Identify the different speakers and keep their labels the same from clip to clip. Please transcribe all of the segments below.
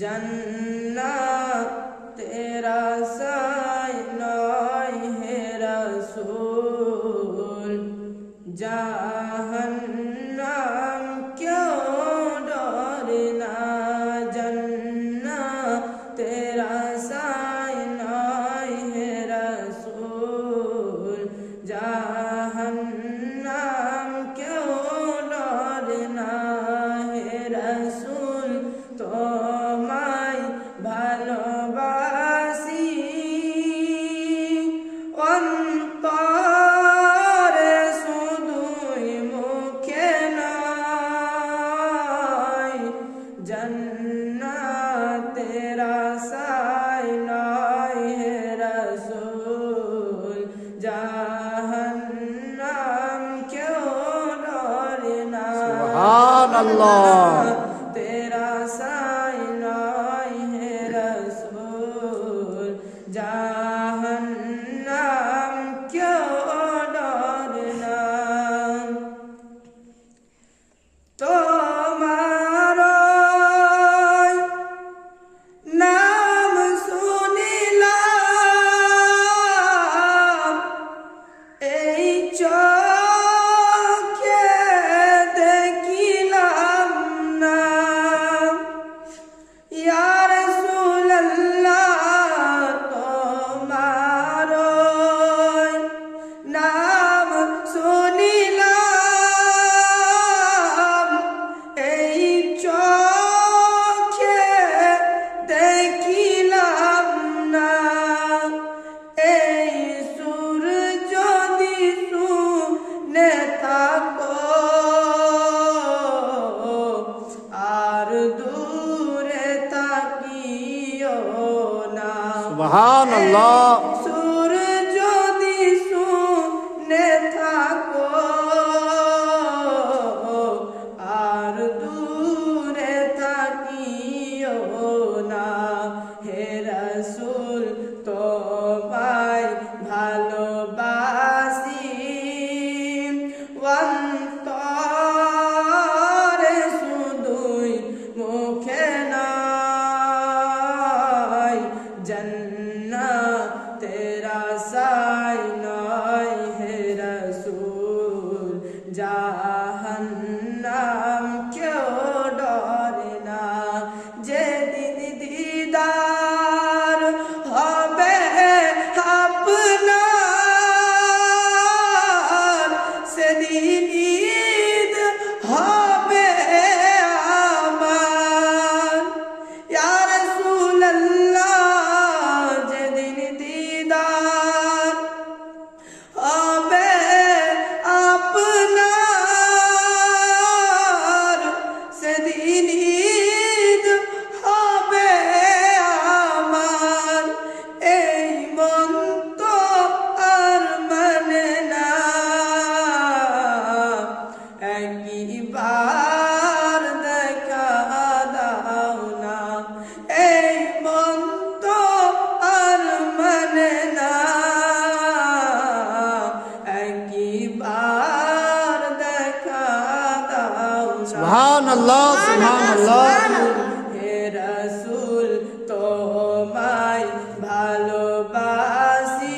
Speaker 1: জন্না তেরা সাই নয় হে রসুল। জাহান্নাম কেউ ডরে না জন্না তেরা সাই রসুল তোমায় ভালোবাসি। অন্তরে শুধুই মুখে নয়, জন্নাতের আশায় নয় হে রসুল, জাহান্নাম কেউ ডরে না।
Speaker 2: সুবহানাল্লাহ।
Speaker 1: Nó সুহান আল্লাহ সুহান আল্লাহ রসুল তোমায় ভালোবাসি।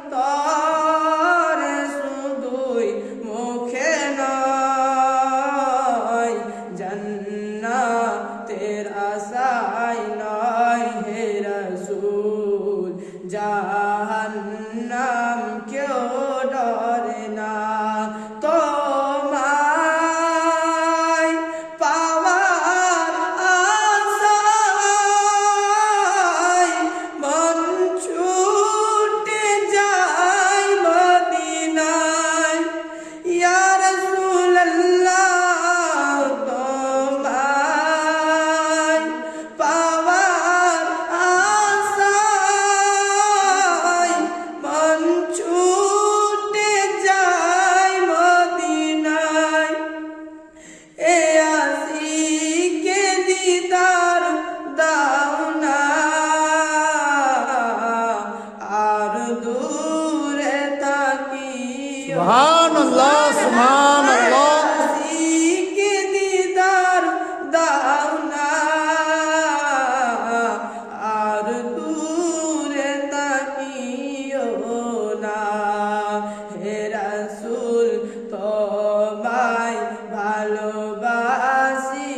Speaker 1: অন্তর শুধুই মুখে নয় জন্না তেরা সা সুহান আল্লাহ দাও না আর দূরে না। হে রাসূল তোমায় ভালোবাসি।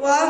Speaker 1: ওয়া